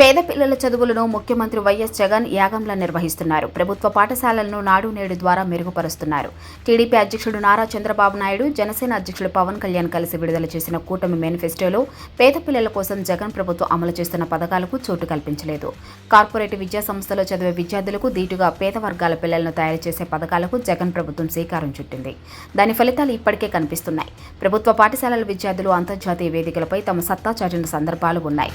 పేద పిల్లల చదువులను ముఖ్యమంత్రి వైఎస్ జగన్ యాగంలా నిర్వహిస్తున్నారు. ప్రభుత్వ పాఠశాలలను నాడు నేడు ద్వారా మెరుగుపరుస్తున్నారు. టీడీపీ అధ్యక్షుడు నారా చంద్రబాబు నాయుడు జనసేన అధ్యక్షుడు పవన్ కళ్యాణ్ కలిసి విడుదల చేసిన కూటమి మేనిఫెస్టోలో పేద పిల్లల కోసం జగన్ ప్రభుత్వం అమలు చేస్తున్న పథకాలకు చోటు కల్పించలేదు. కార్పొరేట్ విద్యా సంస్థలో చదివే విద్యార్థులకు దీటుగా పేద వర్గాల పిల్లలను తయారు చేసే పథకాలకు జగన్ ప్రభుత్వం శ్రీకారం చుట్టింది. దాని ఫలితాలు ఇప్పటికే కనిపిస్తున్నాయి. ప్రభుత్వ పాఠశాలల విద్యార్థులు అంతర్జాతీయ వేదికలపై తమ సత్తా చాటిన సందర్భాలు ఉన్నాయి.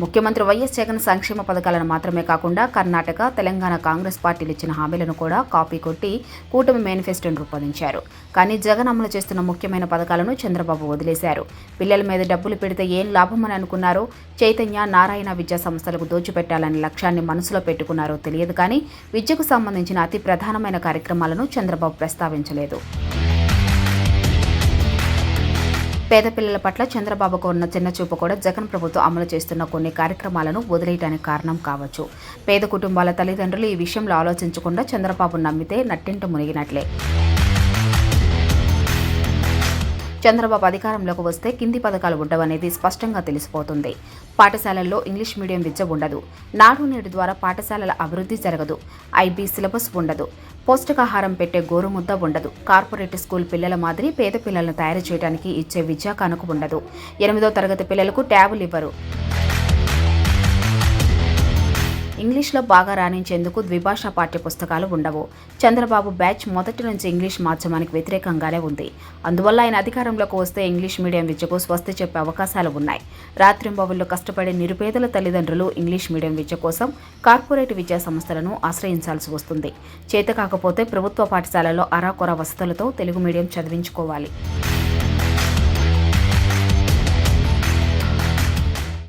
ముఖ్యమంత్రి వైఎస్ జగన్ సంక్షేమ పథకాలను మాత్రమే కాకుండా కర్ణాటక తెలంగాణ కాంగ్రెస్ పార్టీలు ఇచ్చిన హామీలను కూడా కాపీ కొట్టి కూటమి మేనిఫెస్టోను రూపొందించారు. కానీ జగన్ అమలు చేస్తున్న ముఖ్యమైన పథకాలను చంద్రబాబు వదిలేశారు. పిల్లల మీద డబ్బులు పెడితే ఏం లాభమని అనుకున్నారో చైతన్య నారాయణ విద్యా సంస్థలకు దోచిపెట్టాలనే లక్ష్యాన్ని మనసులో పెట్టుకున్నారో తెలియదు కానీ విద్యకు సంబంధించిన అతి ప్రధానమైన కార్యక్రమాలను చంద్రబాబు ప్రస్తావించలేదు. పేద పిల్లల పట్ల చంద్రబాబుకు ఉన్న చిన్న చూపు కూడా జగన్ ప్రభుత్వం అమలు చేస్తున్న కొన్ని కార్యక్రమాలను వదిలేయడానికి కారణం కావచ్చు. పేద కుటుంబాల తల్లిదండ్రులు ఈ విషయంలో ఆలోచించకుండా చంద్రబాబు నమ్మితే నట్టింట మునిగినట్లే. చంద్రబాబు అధికారంలోకి వస్తే కింది పథకాలు ఉండవనేది స్పష్టంగా తెలిసిపోతుంది. పాఠశాలల్లో ఇంగ్లీష్ మీడియం విద్య ఉండదు. నాడు నేడు ద్వారా పాఠశాలల అభివృద్ధి జరగదు. ఐబీ సిలబస్ ఉండదు. పౌష్టికాహారం పెట్టే గోరుముద్ద ఉండదు. కార్పొరేట్ స్కూల్ పిల్లల మాదిరి పేద పిల్లలను తయారు చేయడానికి ఇచ్చే విద్యా కనుక ఉండదు. ఎనిమిదో తరగతి పిల్లలకు ట్యాబులు ఇవ్వరు. ఇంగ్లీష్లో బాగా రాణించేందుకు ద్విభాషా పాఠ్య పుస్తకాలు ఉండవు. చంద్రబాబు బ్యాచ్ మొదటి నుంచి ఇంగ్లీష్ మాధ్యమానికి వ్యతిరేకంగానే ఉంది. అందువల్ల ఆయన అధికారంలోకి వస్తే ఇంగ్లీష్ మీడియం విద్యకు స్వస్తి చెప్పే అవకాశాలు ఉన్నాయి. రాత్రింబవుల్లో కష్టపడే నిరుపేదల తల్లిదండ్రులు ఇంగ్లీష్ మీడియం విద్య కోసం కార్పొరేట్ విద్యా సంస్థలను ఆశ్రయించాల్సి వస్తుంది. చేత కాకపోతే ప్రభుత్వ పాఠశాలలో అరాకొర వసతులతో తెలుగు మీడియం చదివించుకోవాలి.